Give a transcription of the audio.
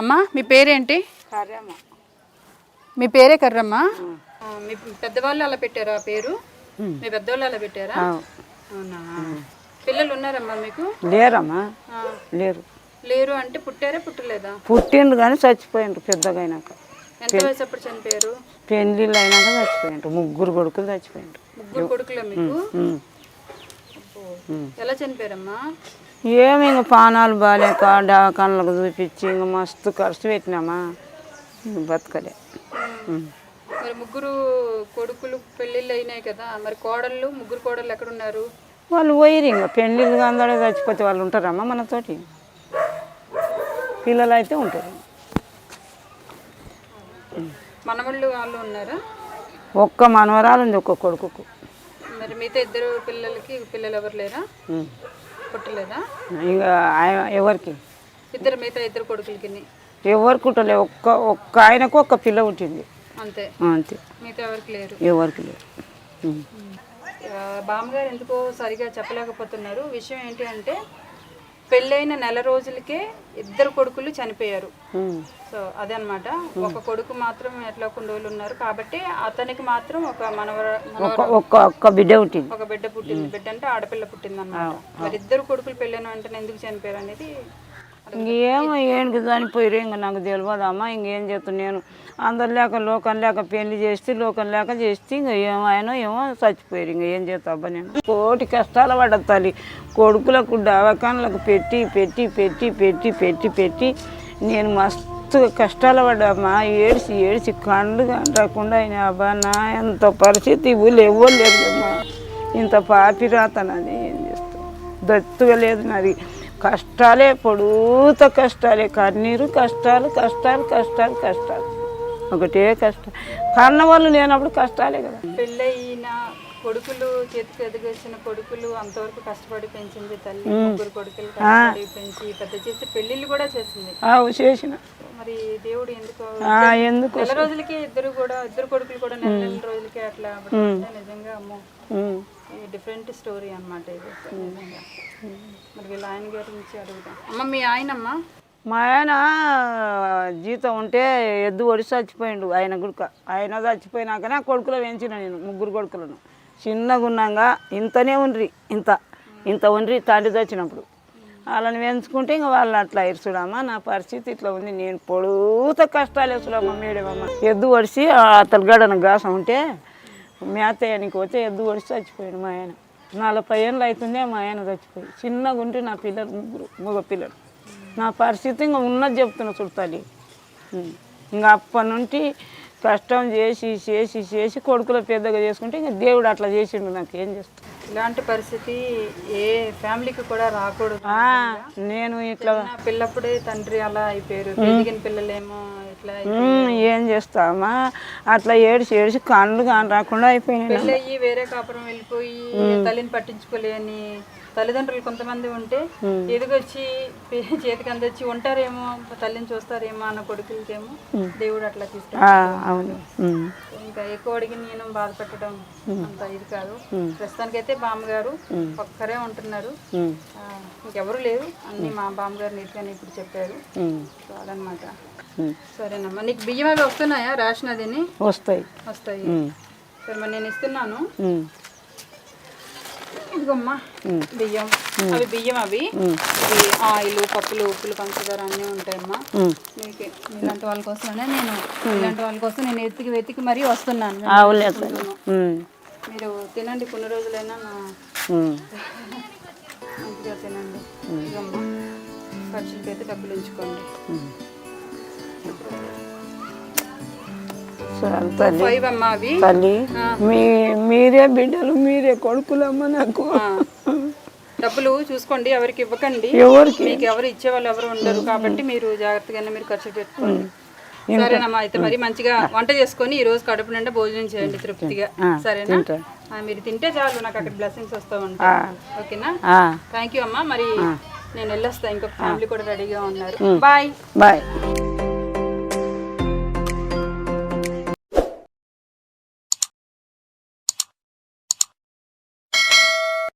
అమ్మా మీ పేరేంటి? కర్రమ్మ. మీ పేరే కర్రమ్మ? మీ పెద్దవాళ్ళు అలా పెట్టారా ఆ పేరు? మీ పెద్దవాళ్ళు అలా పెట్టారా? అవునా? పిల్లలు ఉన్నారమ్మా మీకు? లేరమ్మా. ఆ, లేరు. లేరు అంటే పుట్టారా పుట్టలేదా? పుట్టిండు కానీ చచ్చిపోయిండ్రు పెద్దగా అయినాక. ఎంత వయసు అప్పుడు చనిపోయారు? పెళ్ళిళ్ళు అయినాక చచ్చిపోయిండ్రు. ముగ్గురు కొడుకులు చచ్చిపోయిండ్రు. ముగ్గురు కొడుకులే మీకు. ఎలా చనిపోయారమ్మా? ఏమి ఇంక పానాలు బాగాలేక దవాఖానలకు చూపించి ఇంక మస్తు ఖర్చు పెట్టినామా. బతకలే. మరి ముగ్గురు కొడుకులు పెళ్ళిళ్ళు అయినాయి కదా మరి కోడళ్ళు ముగ్గురు కోడళ్ళు ఎక్కడ ఉన్నారు వాళ్ళు పోయిరు ఇంకా. పెళ్ళిళ్ళు అందరూ చచ్చిపోతే వాళ్ళు ఉంటారమ్మా మనతోటి. పిల్లలు అయితే ఉంటారు మనవాళ్ళు వాళ్ళు ఉన్నారా? ఒక్క మనవరాలు ఉంది ఒక్క కొడుకుకు. మరి మిగతా ఇద్దరు పిల్లలకి పిల్లలు ఎవరు లేరా. పుట్టలేదా ఇంకా ఎవరికి? ఇద్దరు మిగతా ఇద్దరు కొడుకులకి ఎవరికి ఉంటలే ఒక్క ఒక్క ఆయనకు ఒక్క పిల్ల పుట్టింది. అంతే. అంతే. మిగతా ఎవరికి లేరు. ఎవరికి. ఆ, బామ్మగారు ఎందుకో సరిగా చెప్పలేకపోతున్నారు. విషయం ఏంటి అంటే పెళ్ళైన నెల రోజులకే ఇద్దరు కొడుకులు చనిపోయారు. సో అదే అనమాట ఒక కొడుకు మాత్రం ఎట్లా కొన్ని రోజులు ఉన్నారు కాబట్టి అతనికి మాత్రం ఒక మనవర ఒక్క బిడ్డ పుట్టింది. ఒక బిడ్డ పుట్టింది. బిడ్డ అంటే ఆడపిల్ల పుట్టింది అనమాట మరి ఇద్దరు కొడుకులు పెళ్ళైన వెంటనే ఎందుకు చనిపోయారు అనేది ఇంకేమో ఏంటి చనిపోయారు ఇంకా నాకు తెలియదమ్మా ఇంకేం చేస్తాను నేను. అందరు లేక లోకం లేక పెళ్ళి చేస్తే లోకం లేక చేస్తే ఇంకా ఏమైనా ఏమో చచ్చిపోయారు ఇంకా ఏం చేస్తాబ్బా నేను. కోటి కష్టాలు పడతాలి కొడుకులకు దవాఖానలకు పెట్టి పెట్టి పెట్టి పెట్టి పెట్టి పెట్టి నేను మస్తు కష్టాలు పడ్డామ్మా ఏడిసి ఏడిసి కండు రాకుండా అయినా అబ్బా నా ఎంత పరిస్థితి ఊళ్ళు ఎవ్వరు లేదమ్మా ఇంత పాపిరాతనని ఏం చేస్తాను దత్తుగా లేదు నాది కష్టాలే పొడుత కష్టాలే కన్నీరు కష్టాలు కష్టాలు కష్టాలు కష్టాలు. ఒకటే కష్టం. కన్న వాళ్ళు లేనప్పుడు కష్టాలే కదా. పెళ్ళయిన కొడుకులు చేతికి ఎదిగొచ్చిన కొడుకులు అంతవరకు కష్టపడి పెంచింది తల్లి. ముగ్గురు కొడుకులు కష్టపడి పెంచి పెద్ద చేసి పెళ్ళిళ్ళు కూడా చేసింది. చేసిన. మరి దేవుడు ఎందుకో? ఎందుకు? నెల రోజులకి ఇద్దరు కూడా ఇద్దరు కొడుకులు కూడా నెల నెల రోజులకి అట్లా నిజంగా అమ్మో. డిఫరెంట్ స్టోరీ అన్నమాట ఇది. మరి వీళ్ళ ఆయన గురించి అడుగుతాం అమ్మ మీ ఆయనమ్మ? మా ఆయన జీతం ఉంటే ఎద్దు ఒడి చచ్చిపోయిండు ఆయన గుడిక. ఆయన చచ్చిపోయినాకనే కొడుకులో కొడుకులు పెంచిన నేను ముగ్గురు కొడుకులను. చిన్నగా ఉన్నాగా ఇంతనే ఉండ్రి ఇంత. ఇంత ఉండ్రి తండ్రి చచ్చినప్పుడు. వాళ్ళని పెంచుకుంటే ఇంకా వాళ్ళు అట్లా ఇరుసుడమ్మా నా పరిస్థితి ఇట్లా ఉంది. నేను పొడుత కష్టాలు వేసుడమ్మా మేడమమ్మ? ఎద్దు ఒడిసి అతని గడన గాసం ఉంటే మేతయ్యానికి పోతే ఎద్దు ఒడిసి చచ్చిపోయాడు మా ఆయన. నలభై ఏళ్ళు అవుతుందే మా ఆయన చచ్చిపోయి. చిన్నగా ఉంటే నా పిల్లలు ముగ్గురు మగ పిల్లలు. నా పరిస్థితి ఇంకా ఉన్నది చెప్తున్నా చుట్టాలి ఇంకా అప్పటి నుండి కష్టం చేసి చేసి చేసి కొడుకులు పెద్దగా చేసుకుంటే ఇంకా దేవుడు అట్లా చేసిండు నాకు. ఏం చేస్తాను ఇలాంటి పరిస్థితి ఏ ఫ్యామిలీకి కూడా రాకూడదు. నేను ఇట్లా పిల్లప్పుడే తండ్రి అలా అయిపోయారు. పెరిగిన పిల్లలేమో ఇట్లా ఏం చేస్తామా? అట్లా ఏడిసి ఏడిసి కళ్ళు కాని రాకుండా అయిపోయినాయి వేరే కాపురం వెళ్ళిపోయి తల్లిని పట్టించుకోలేని తల్లిదండ్రులు కొంతమంది ఉంటే ఎదుగొచ్చి చేతికి అందొచ్చి ఉంటారేమో తల్లిని చూస్తారేమో అన్న కొడుకులకేమో దేవుడు అట్లా తీసుకెళ్ళి ఇంకా ఎక్కువ అడిగి నేను బాధపెట్టడం అంత ఇది కాదు. ప్రస్తుతానికైతే బామ్మగారు ఒక్కరే ఉంటున్నారు. ఇంకెవరు లేరు. అన్ని మా బామ్మగారు నీట్గానే ఇప్పుడు చెప్పారు. ఉమ్. సరేనమ్మా. నీకు బియ్యం అవి వస్తున్నాయా? రేషన్ అదిని వస్తాయి. వస్తాయి. సరే మరి నేను ఇస్తున్నాను. ఇదిగోమ్మా. బియ్యం. అవి బియ్యం అవి. ఆయిల్ పప్పులు ఉప్పులు పంచదార అన్నీ ఉంటాయమ్మా. మీకు ఇలాంటి వాళ్ళ కోసమే నేను? ఇలాంటి వాళ్ళ కోసం నేను వెతికి వెతికి మరీ వస్తున్నాను. మీరు తినండి కొన్ని రోజులైనా. మంచిగా తినండి. ఇదిగోమ్మా ఖర్చులకి అయితే డబ్బులు ఉంచుకోండి. తల్లి. తల్లి. మీ మీరే బిడ్డలు మీరే కొడుకులమ్మ నాకు. డబ్బులు చూసుకోండి ఎవరికి ఇవ్వకండి. ఎవరికి? మీకు ఎవరు ఇచ్చే వాళ్ళు ఎవరు ఉండరు. కాబట్టి మీరు జాగ్రత్తగానే మీరు ఖర్చు పెట్టుకోండి. సరేనమ్మా అయితే మరి మంచిగా వంట చేసుకొని ఈ రోజు కడుపు నిండా భోజనం చేయండి తృప్తిగా. సరేనా? మీరు తింటే చాలు నాకు అక్కడ బ్లెస్సింగ్స్ వస్తూ ఉంటాయి. ఓకేనా? థ్యాంక్ యూ అమ్మా మరి నేను వెళ్ళొస్తా ఇంకొక ఫ్యామిలీ కూడా రెడీగా ఉన్నారు. Bye bye